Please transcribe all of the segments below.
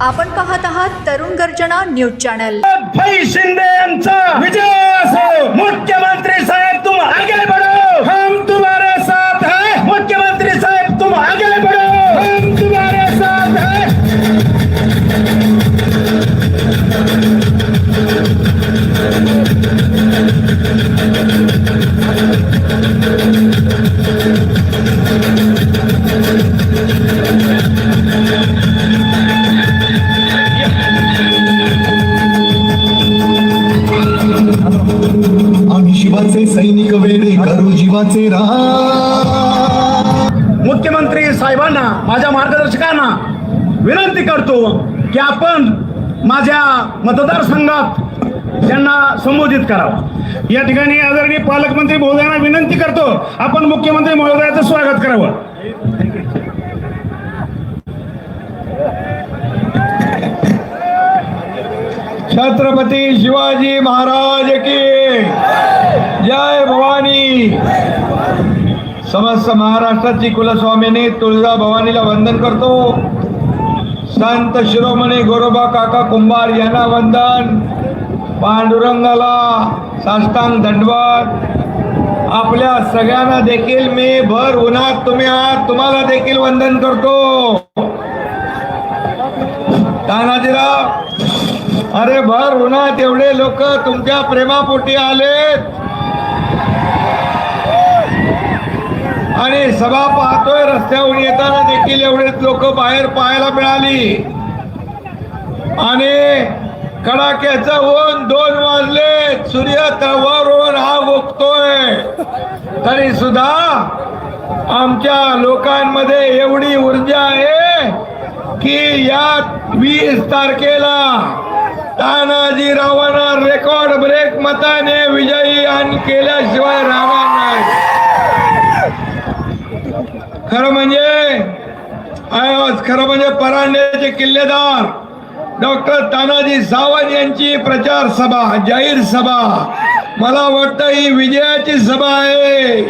आपण पाहत आहात तरुण गर्जना न्यूज चॅनल. भाई शिंदे यांचा विजय असो. मुख्यमंत्री साहेब तुम आगे बढ़ो. हम तुम्हारे साथ है. मुख्यमंत्री साहेब तुम आगे बढ़ो. हम तुम्हारे साथ हैं. शिवाचे सैनिक वेडे करू जीवाचे राम मुख्यमंत्री साहेबांना माझ्या मार्गदर्शकांना विनंती करतो की आपण माझ्या मतदारसंघात त्यांना संबोधित करावं. या ठिकाणी आदरणीय पालकमंत्री महोदयांना विनंती करतो आपण मुख्यमंत्री महोदयाचं स्वागत करावं. छत्रपती शिवाजी महाराज की जय भवानी. समस्त महाराष्ट्राची कुलस्वामिनी तुळजा भवानीला वंदन करतो. संत शिरोमणी गोरोबा काका कुंभार यांना वंदन. पांडुरंगाला साष्टांग दंडवत आपल्या सगळ्यांना देखील मी भर उन्हात तुम्ही आहात तुम्हाला देखील वंदन करतो. तानाजीराव अरे भर उन्हात एवढे लोक तुमच्या प्रेमापोटी आलेत. आणि सभा पाहतोय रस्त्यावर येताना देखील एवढेच लोक बाहेर पाहायला मिळाली. आणि कडाक्याचं ऊन दोन वाजले सूर्य तळवावरून हा उगतोय. तरी सुद्धा आमच्या लोकांमध्ये एवढी ऊर्जा आहे की या वीस तारखेला तानाजी तानाजीरावांना रेकॉर्ड ब्रेक मताने विजयी आणि केल्याशिवाय राहणार नाही. खरं म्हणजे खरं म्हणजे परांड्याचे किल्लेदार डॉक्टर तानाजी सावंत यांची प्रचार सभा जाहीर सभा. मला वाटतं ही विजयाची सभा आहे.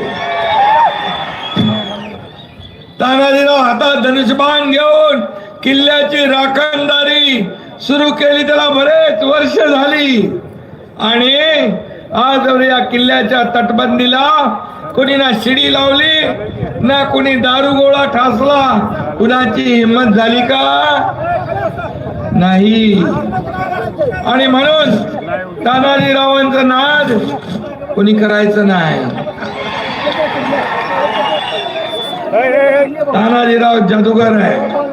तानाजीला हातात धनुष्यबाण घेऊन किल्ल्याची राखणदारी सुरू केली. त्याला बरेच वर्ष झाली. आणि आज या किल्ल्याच्या तटबंदीला कुणी ना शिडी लावली ना कुणी दारू गोळा ठासला. कुणाची हिंमत झाली का? नाही. आणि म्हणून तानाजीरावांचं नाद कुणी करायचं नाही. तानाजीराव जादूगर आहे.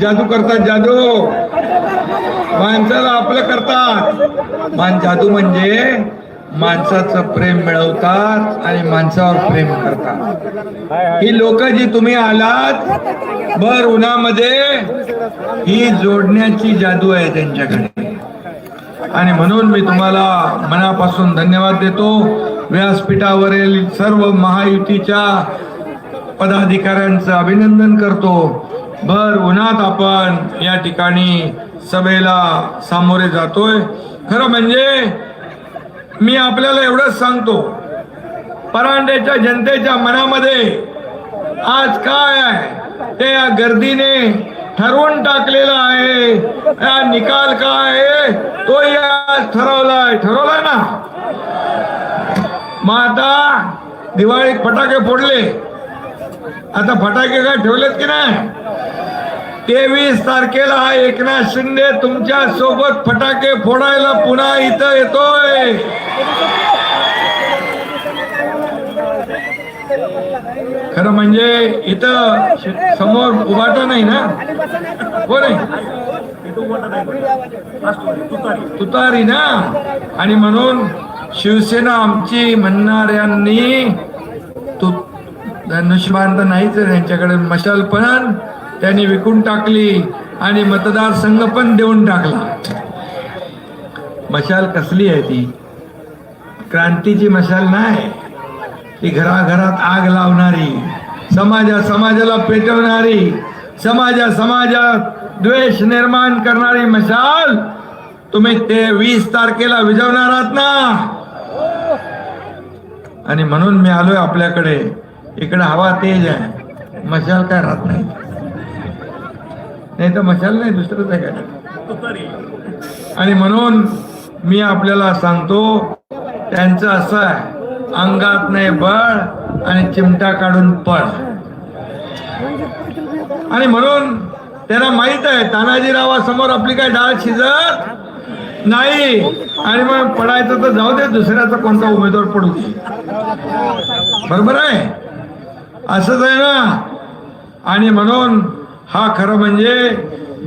जादू करतात जादू. माणसाला आपलं करतात. मान जादू म्हणजे माणसाचं प्रेम मिळवतात आणि माणसावर प्रेम करतात. ही लोक जी तुम्ही आलात भर उन्हामध्ये ही जोडण्याची जादू आहे त्यांच्याकडे. आणि म्हणून मी तुम्हाला मनापासून धन्यवाद देतो. व्यासपीठावरील सर्व महायुतीच्या पदाधिकाऱ्यांचं अभिनंदन करतो. भर उन्हात आपण या ठिकाणी सभेला सामोरे जातोय. खरं म्हणजे मी आपल्याला एवढंच सांगतो. परांड्याच्या जनतेच्या मनामध्ये आज काय आहे? ते या गर्दीने ठरवून टाकलेलं आहे. या निकाल काय आहे? तो या ठरवलाय. ठरवलाय ना? मग आता दिवाळीत फटाके फोडले. आता फटाके काय ठेवलेत की नाही? तेवीस तारखेला एकनाथ शिंदे तुमच्यासोबत फटाके फोडायला पुन्हा इथं येतोय. खरं म्हणजे इथं समोर उभाटा नाही ना? हो नाही? तुतारी ना? आणि म्हणून शिवसेना आमची म्हणणाऱ्यांनी तू धनुष्यबाण तर नाहीच त्यांच्याकडे मशाल पण त्यांनी विकून टाकली आणि मतदारसंघ पण देऊन टाकला. मशाल कसली आहे ती? क्रांतीची मशाल नाही. ती घराघरात आग लावणारी समाजा समाजाला पेटवणारी समाजा समाजात द्वेष निर्माण करणारी मशाल तुम्ही ते वीस तारखेला विजवणार आहात ना? आणि म्हणून मी आलोय आपल्याकडे. इकडे हवा तेज आहे. मशाल काय राहत नाही. नाही तर मशाल नाही दुसरंच आहे काय आणि म्हणून मी आपल्याला सांगतो त्यांचं असं आहे अंगात नाही बळ आणि चिमटा काढून पळ. आणि म्हणून त्यांना माहीत आहे तानाजीरावासमोर आपली काय डाळ शिजत नाही. आणि मग पडायचं तर जाऊ दे दुसऱ्याचा कोणता उमेदवार पडू बरोबर आहे? असंच आहे ना? आणि म्हणून हा खरं म्हणजे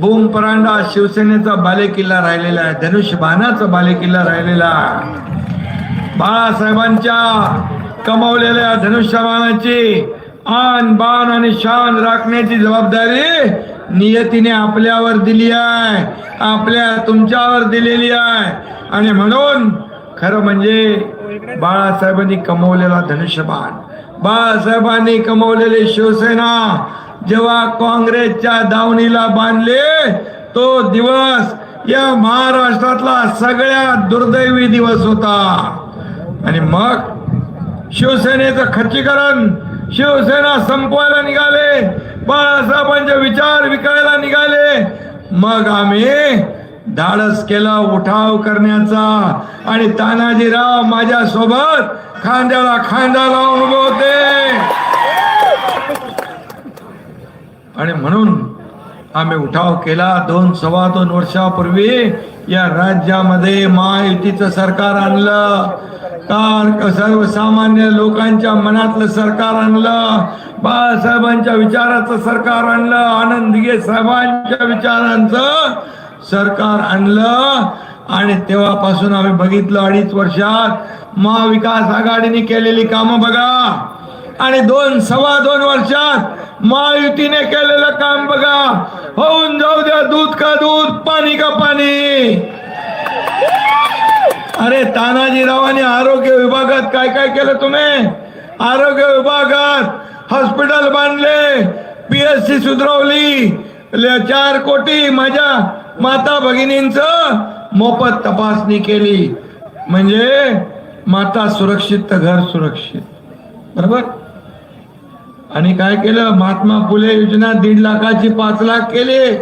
बूम परांडा शिवसेनेचा बालेकिल्ला राहिलेला आहे धनुष्य बाणाचा बालेकिल्ला राहिलेला आहे. बाळासाहेबांच्या कमावलेल्या धनुष्यबाणाची आन बाण आणि शान राखण्याची जबाबदारी नियतीने आपल्यावर दिली आहे आपल्या तुमच्यावर दिलेली आहे. आणि म्हणून खरं म्हणजे बाळासाहेबांनी कमवलेला धनुष्यबाण बाळासाहेबांनी कमवलेली शिवसेना जेव्हा काँग्रेसच्या दावणीला बांधले तो दिवस या महाराष्ट्रातला सगळ्यात दुर्दैवी दिवस होता. आणि मग शिवसेनेचं खच्चीकरण शिवसेना संपवायला निघाले बाळासाहेबांचे विचार विकायला निघाले. मग आम्ही धाडस केला उठाव करण्याचा आणि तानाजीराव माझ्या सोबत खांद्याला खांदा लावून उभे होते. आणि म्हणून आम्ही उठाव केला दोन सव्वा दोन वर्षापूर्वी या राज्यामध्ये महायुतीचं सरकार आणलं. कार सर्वसामान्य लोकांच्या मनातलं सरकार आणलं. बाळासाहेबांच्या विचाराचं सरकार आणलं. आनंद दिघे साहेबांच्या विचारांचं सरकार आणलं. आणि तेव्हापासून आम्ही बघितलं अडीच वर्षात महाविकास आघाडीने केलेली कामं बघा. आणि दोन सव्वा दोन वर्षात महायुतीने केलेलं काम बघा. होऊन जाऊ द्या दूध का दूध पाणी का पाणी. अरे तानाजीरावांनी आरोग्य विभागात काय काय केलं तुम्ही? आरोग्य विभागात हॉस्पिटल बांधले पीएससी सुधरवली. ल- चार कोटी माझ्या माता भगिनींच मोफत तपासणी केली. म्हणजे माता सुरक्षित तर घर सुरक्षित. बरोबर? आणि काय केलं? महात्मा फुले योजना दीड लाखाची पाच लाख केली.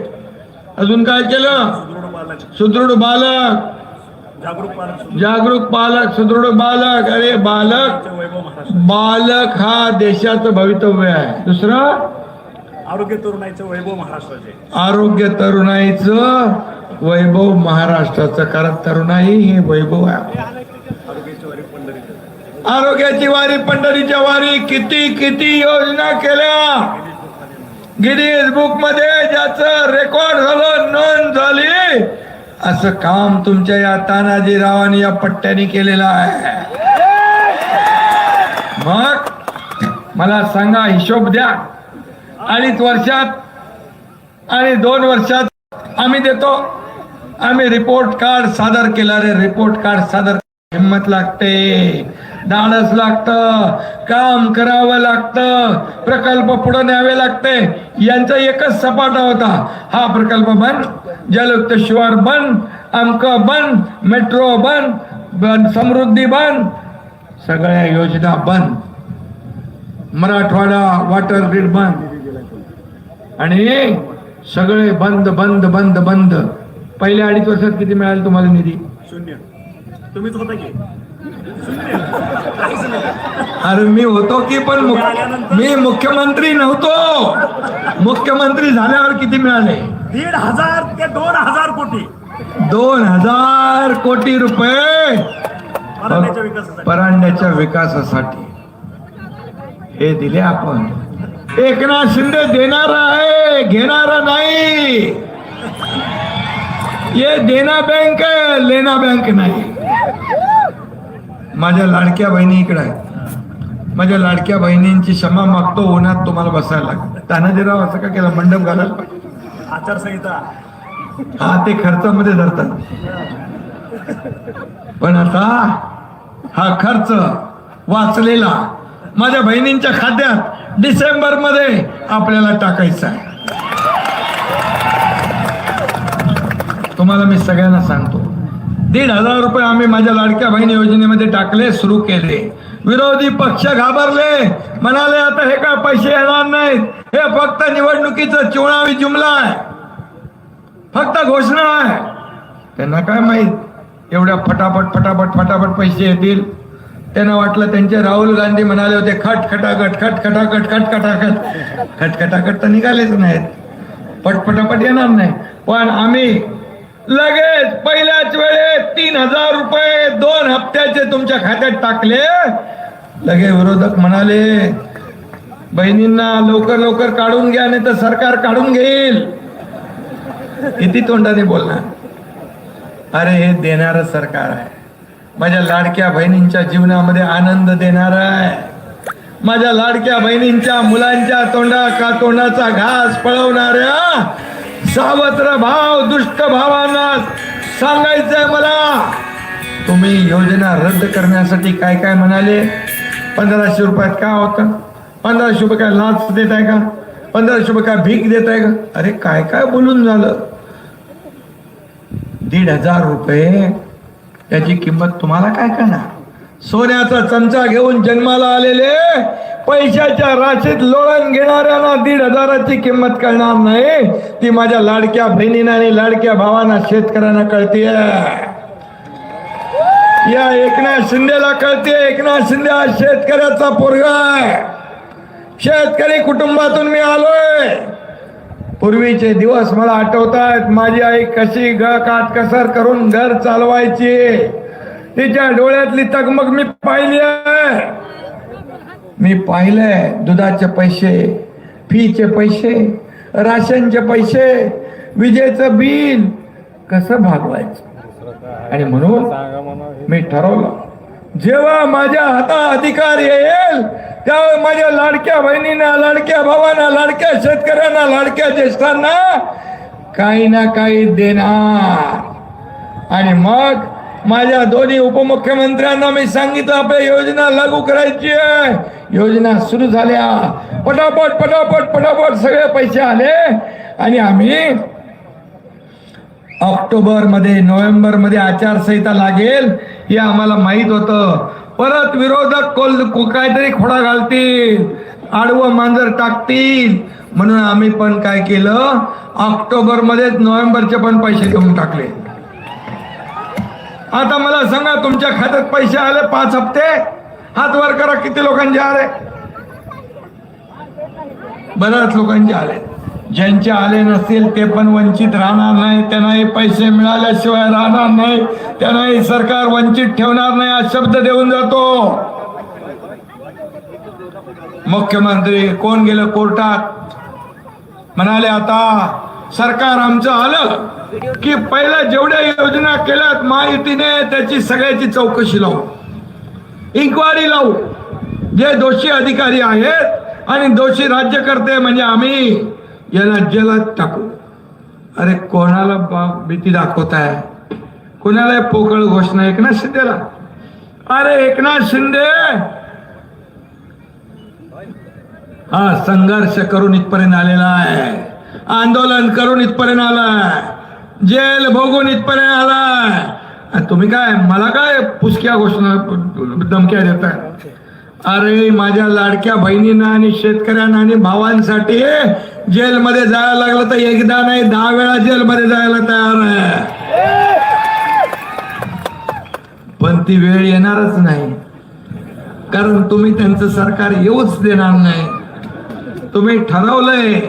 अजून काय केलं? सुदृढ बालक. जागरूक पालक सुदृढ बालक. अरे बालक बालक हा देशाचं भवितव्य आहे. दुसरं? आरोग्य तरुणाईचं वैभव महाराष्ट्राचे. आरोग्य तरुणाईचं वैभव महाराष्ट्राचं. कारण तरुणाई हे वैभव आहे. आरोग्याची वारी पंढरीच्या वारी किती किती योजना केल्या? गिरीज बुकमध्ये ज्याचं रेकॉर्ड झालं नोंद झाली. असं काम तुमच्या या तानाजीरावांनी या पट्ट्याने केलेलं आहे. मग मला सांगा हिशोब द्या. अडीच वर्षात आणि दोन वर्षात आम्ही देतो. आम्ही रिपोर्ट कार्ड सादर केला रे रिपोर्ट कार्ड सादर हिंमत लागते धाडस लागतं काम करावं लागतं प्रकल्प पुढे न्यावे लागते. यांचा एकच सपाटा होता. हा प्रकल्प बंद जलयुक्त शिवार बंद अमक बंद मेट्रो बंद बंद समृद्धी बंद सगळ्या योजना बंद. मराठवाडा वॉटर ग्रीड बंद. आणि सगळे बंद बंद बंद बंद. पहिल्या अडीच वर्षात किती मिळाले तुम्हाला निधी? शून्य. तुम्हीच होता की? अरे मी होतो की पण मी मुख्यमंत्री नव्हतो. मुख्यमंत्री झाल्यावर किती मिळाले? दीड हजार ते दोन हजार कोटी. दोन हजार कोटी रुपये. परांड्याच्या विकासासाठी. हे दिले आपण. एकनाथ शिंदे देणारा आहे घेणारा नाही. ये देना बँक आहे लेना बँक नाही. माझ्या लाडक्या बहिणी इकडे आहेत. माझ्या लाडक्या बहिणींची क्षमा मागतो उन्हात तुम्हाला बसायला लागतं. तानाजीराव असं का केलं? मंडप घालायला पाहिजे आचारसंहिता. हा ते खर्चामध्ये धरतात. पण आता हा खर्च वाचलेला माझ्या बहिणींच्या खात्यात डिसेंबरमध्ये आपल्याला टाकायचा आहे. तुम्हाला मी सगळ्यांना सांगतो दीड हजार रुपये आम्ही माझ्या लाडक्या बहिणी योजनेमध्ये टाकले सुरू केले. विरोधी पक्ष घाबरले. म्हणाले आता हे काय पैसे येणार नाहीत. हे फक्त निवडणुकीचं चुनावी जुमला आहे. फक्त घोषणा आहे. त्यांना काय माहीत? एवढ्या फटाफट फटाफट फटाफट पैसे येतील. त्यांना वाटलं त्यांचे राहुल गांधी म्हणाले होते खट खटाखट खट खटाखट खट खटाखट. खट खटाखट तर निघालेच नाहीत. पटपटापट येणार नाही. पण आम्ही लगेच पहिल्याच वेळेत तीन हजार रुपये दोन हप्त्याचे तुमच्या खात्यात टाकले. लगे विरोधक म्हणाले बहिणींना लवकर लवकर काढून घ्या नाही तर सरकार काढून घेईल. किती तोंडाने बोलणार? अरे हे देणार सरकार आहे. माझ्या लाडक्या बहिणींच्या जीवनामध्ये आनंद देणार आहे. माझ्या लाडक्या बहिणींच्या मुलांच्या तोंडा का तोंडाचा घास पळवणाऱ्या सावत्र भाव दुष्ट भावांना सांगायचंय मला. तुम्ही योजना रद्द करण्यासाठी काय काय म्हणाले? पंधराशे रुपयात काय होतं? पंधराशे रुपये काय लाच देत आहे का? पंधराशे रुपये काय भीक देत आहे का? अरे काय काय बोलून झालं? दीड हजार रुपये त्याची किंमत तुम्हाला काय करणार सोन्याचा चमचा घेऊन जन्माला आलेले पैशाच्या राशीत लोळण घेणाऱ्यांना दीड हजाराची किंमत कळणार नाही. ती माझ्या लाडक्या बहिणींना आणि लाडक्या भावांना शेतकऱ्यांना कळतीय. या एकनाथ शिंदेला कळते एकनाथ शिंदे हा शेतकऱ्याचा पोरगा शेतकरी कुटुंबातून मी आलोय. पूर्वीचे दिवस मला आठवतात माझी आई कशी ग काटकसर करून घर चालवायची. तिच्या डोळ्यातली तगमग मी पाहिली आहे. मी पाहिलंय दुधाचे पैसे फीचे पैसे राशनचे पैसे विजेचं बिल. कसं भागवायचं? आणि म्हणून मी ठरवलं जेव्हा माझ्या हातात अधिकार येईल तेव्हा माझ्या लाडक्या बहिणींना लाडक्या भावांना लाडक्या शेतकऱ्यांना लाडक्या ज्येष्ठांना काही ना काही देणार. आणि मग माझ्या दोन्ही उपमुख्यमंत्र्यांना मी सांगितलं आपल्या योजना लागू करायची आहे. योजना सुरू झाल्या. पटापट पटापट पटापट सगळे पैसे आले. आणि आम्ही ऑक्टोबरमध्ये नोव्हेंबरमध्ये आचारसंहिता लागेल हे आम्हाला माहीत होतं. परत विरोधक कोल काहीतरी खोडा घालतील आडवं मांजर टाकतील. म्हणून आम्ही पण काय केलं? ऑक्टोबरमध्ये नोव्हेंबरचे पण पैसे घेऊन टाकले. आता मला सांगा तुमच्या खात्यात पैसे आले पाच हप्ते? हात वर करा किती लोकांचे आले? बऱ्याच लोकांचे आले. ज्यांचे आले नसतील ते पण वंचित राहणार नाही. त्यांनाही पैसे मिळाल्याशिवाय राहणार नाही. त्यांनाही सरकार वंचित ठेवणार नाही हा शब्द देऊन जातो. मुख्यमंत्री कोण गेलं कोर्टात? म्हणाले आता सरकार आमचं आलं की पहिल्या जेवढ्या योजना केल्यात महायुतीने त्याची सगळ्याची चौकशी लावू. इन्क्वायरी लावू. जे दोषी अधिकारी आहेत आणि दोषी राज्यकर्ते म्हणजे आम्ही याला जेलात टाकू. अरे कोणाला बाप भीती दाखवताय? कोणाला पोकळ घोषणा? एकनाथ शिंदेला. अरे एकनाथ शिंदे! हा संघर्ष करून इथपर्यंत आलेला आहे. आंदोलन करून इथपर्यंत आलाय. जेल भोगून इथपर्यंत आलाय. तुम्ही काय मला काय पुसक्या घोषणा धमक्या देताय? अरे माझ्या लाडक्या बहिणींना आणि शेतकऱ्यांना आणि भावांसाठी जेलमध्ये जायला लागलं तर एकदा नाही दहा वेळा जेलमध्ये जायला तयार आहे. पण ती वेळ येणारच नाही. कारण तुम्ही त्यांचं सरकार येऊच देणार नाही. तुम्ही ठरवलंय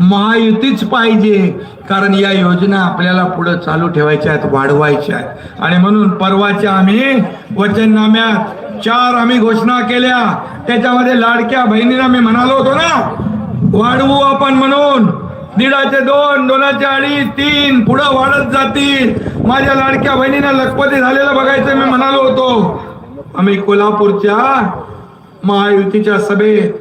महायुतीच पाहिजे. कारण या योजना आपल्याला पुढे चालू ठेवायच्या आहेत वाढवायच्या आहेत. आणि म्हणून परवाच्या आम्ही वचननाम्यात चार आम्ही घोषणा केल्या. त्याच्यामध्ये लाडक्या बहिणीला मी म्हणालो होतो ना वाढवू आपण म्हणून. दीडाचे दोन दोनाचे अडीच तीन पुढं वाढत जातील. माझ्या लाडक्या बहिणीला लखपती झालेलं बघायचं मी म्हणालो होतो. आम्ही कोल्हापूरच्या महायुतीच्या सभेत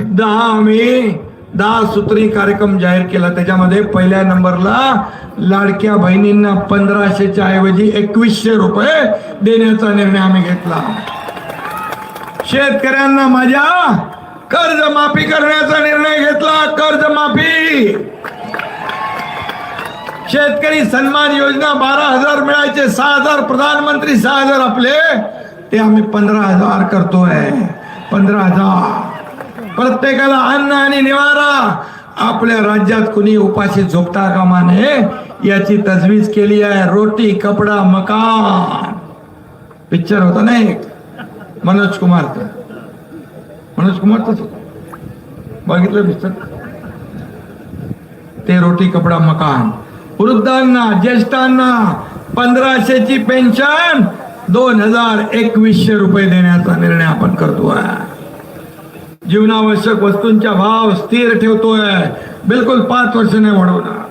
दहा आम्ही दहा सूत्री कार्यक्रम जाहीर केला. त्याच्यामध्ये पहिल्या नंबरला लाडक्या बहिणींना पंधराशेच्या ऐवजी एकवीसशे रुपये देण्याचा निर्णय आम्ही घेतला. शेतकऱ्यांना माझ्या कर्ज माफी करण्याचा निर्णय घेतला. कर्ज माफी शेतकरी सन्मान योजना बारा हजार मिळायचे सहा हजार प्रधानमंत्री सहा हजार आपले ते आम्ही पंधरा हजार करतोय. पंधरा हजार. प्रत्येकाला अन्न आणि निवारा. आपल्या राज्यात कुणी उपाशी झोपता कामा नये याची तजवीज केली आहे. रोटी कपडा मकान. पिक्चर होता ना एक मनोज कुमार मनोज कुमारच बघितलं पिक्चर ते रोटी कपडा मकान. वृद्धांना ज्येष्ठांना पंधराशेची पेन्शन दोन हजार एकवीसशे रुपये देण्याचा निर्णय आपण करतोय. जीवनावश्यक वस्तूंचा भाव स्थिर ठेवतोय. बिलकुल पाच वर्ष नाही वाढवणार.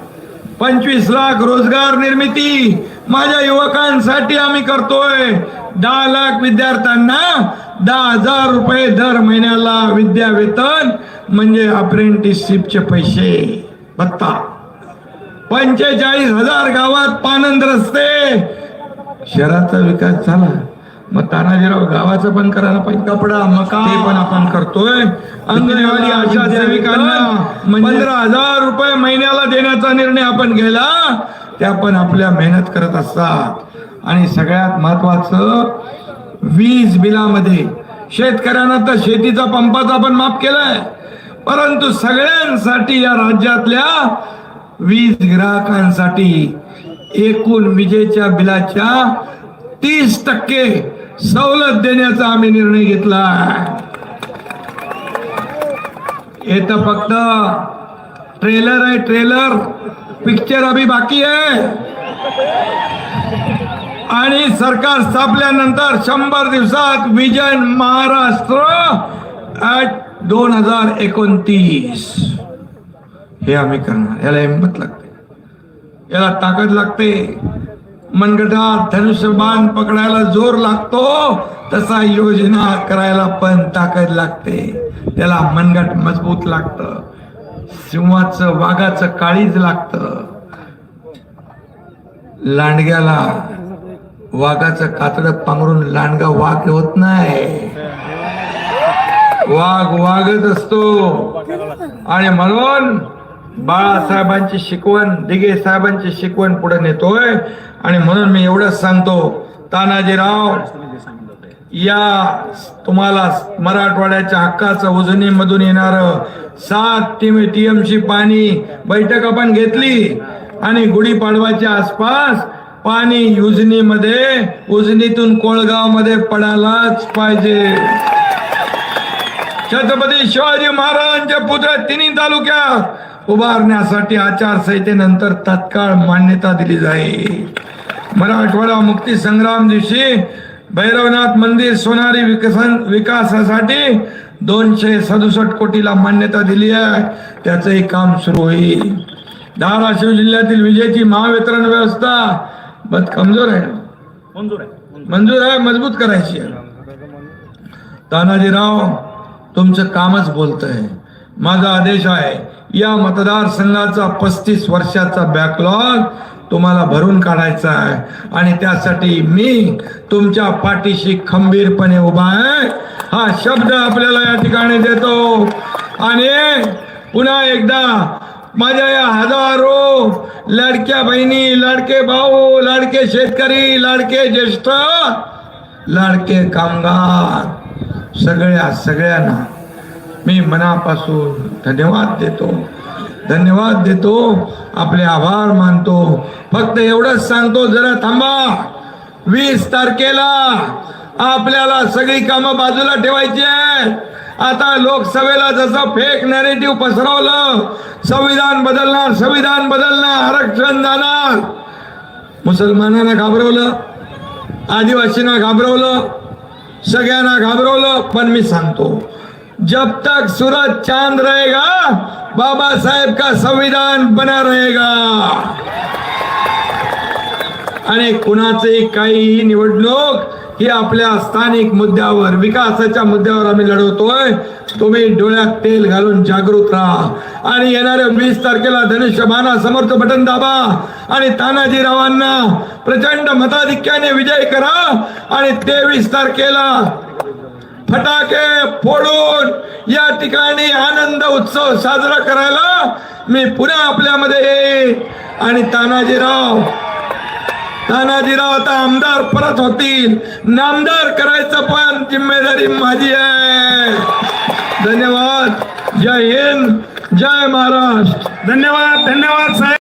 पंचवीस लाख रोजगार निर्मिती माझ्या युवकांसाठी आम्ही करतोय. दहा लाख विद्यार्थ्यांना दहा हजार रुपये दर महिन्याला विद्या वेतन म्हणजे अप्रेंटिसशिपचे पैसे. भत्ता. पंचेचाळीस हजार गावात पानंद रस्ते. शहराचा विकास झाला. मग तानाजीराव गावाचं पण करायला पाहिजे कपडा मका. ते पण आपण करतोय. अंगणवाडी आशा सेविकांना पंधरा हजार रुपये महिन्याला देण्याचा निर्णय आपण गेला त्या पण आपल्या मेहनत करत असतात. आणि सगळ्यात महत्वाचं वीज बिलामध्ये. शेतकऱ्यांना तर शेतीचा पंपाचा पण माफ केलाय. परंतु सगळ्यांसाठी या राज्यातल्या वीज ग्राहकांसाठी एकूण विजेच्या बिलाच्या तीस टक्के सवलत देण्याचा आम्ही निर्णय घेतला. येतं फक्त ट्रेलर आहे ट्रेलर. पिक्चर अभी बाकी आहे. आणि सरकार स्थापल्यानंतर शंभर दिवसात विजन महाराष्ट्र ऍट दोन हजार एकोणतीस. हे आम्ही करणार. याला हिंमत लागते. याला ताकद लागते. मनगटात धनुष्यबाण पकडायला जोर लागतो तसा योजना करायला पण ताकद लागते. त्याला मनगट मजबूत लागतं. सिंहाचं वाघाचं काळीज लागतं. लांडग्याला वाघाचं कातड पांघरून लांडगा वाघ होत नाही. वाघ वाघच असतो. आणि म्हणून बाळासाहेबांची शिकवण दिगे साहेबांची शिकवण पुढे नेतोय. आणि म्हणून मी एवढंच सांगतो तानाजीराव या तुम्हाला मराठवाड्याच्या हक्काचं उजनीमधून येणार सात टीम टीएमसी पाणी बैठक आपण घेतली. आणि गुढीपाडवाच्या आसपास पाणी उजनीमध्ये उजनीतून कोळगावमध्ये पडायलाच पाहिजे. छत्रपती शिवाजी महाराजांच्या पुत्र तिन्ही तालुक्यात उभारण्यासाठी आचारसंहितेनंतर तत्काळ मान्यता दिली जाईल. मराठवाडा मुक्ती संग्राम दिवशी भैरवनाथ मंदिर सोनारी विकसन विकासासाठी दोनशे सदुसष्ट कोटीला मान्यता दिली आहे. त्याचंही काम सुरू होईल. धाराशिव जिल्ह्यातील विजेची महावितरण व्यवस्था कमजोर आहे मंजूर आहे मंजूर. आहे मजबूत करायची आहे. तानाजीराव तुमचं कामच बोलतंय. माझा आदेश आहे या मतदारसंघाचा पस्तीस वर्षाचा बॅकलॉग तुम्हाला भरून काढायचा आहे. आणि त्यासाठी मी तुमच्या पाठीशी खंबीरपणे उभा आहे. हा शब्द आपल्याला या ठिकाणी देतो. आणि पुन्हा एकदा माझ्या या हजारो लाडक्या बहिणी लाडके भाऊ लाडके शेतकरी लाडके ज्येष्ठ लाडके कामगार सगळ्या सगळ्यांना मी मनापासून धन्यवाद देतो. धन्यवाद देतो. आपले आभार मानतो. फक्त एवढंच सांगतो जरा थांबा. वीस तारखेला आपल्याला सगळी कामं बाजूला ठेवायची आहेत. आता लोकसभेला जसं फेक नॅरेटिव्ह पसरवलं संविधान बदलणार संविधान बदलणार आरक्षण जाणार. मुसलमानांना घाबरवलं आदिवासींना घाबरवलं सगळ्यांना घाबरवलं पण मी सांगतो जब तक सूरज चांद रहेगा बाबा साहेब का संविधान बना रहेगा। आणि कुणाचंही काहीही निवडणूक ही आपल्या स्थानिक मुद्द्यावर विकासाच्या मुद्द्यावर आम्ही लढवतोय. तुम्ही डोळ्यात तेल घालून जागृत राहा. आणि येणाऱ्या वीस तारखेला धनुष्यबाणा समर्थ बटन दाबा. आणि तानाजीरावांना प्रचंड मताधिक्याने विजय करा. आणि तेवीस तारखेला फटाके फोडून या ठिकाणी आनंद उत्सव साजरा करायला मी पुन्हा आपल्यामध्ये येईन. आणि तानाजीराव तानाजीराव आता आमदार परत होतील. नामदार करायचं पण जिम्मेदारी माझी आहे. धन्यवाद. जय हिंद. जय महाराष्ट्र. धन्यवाद धन्यवाद साहेब.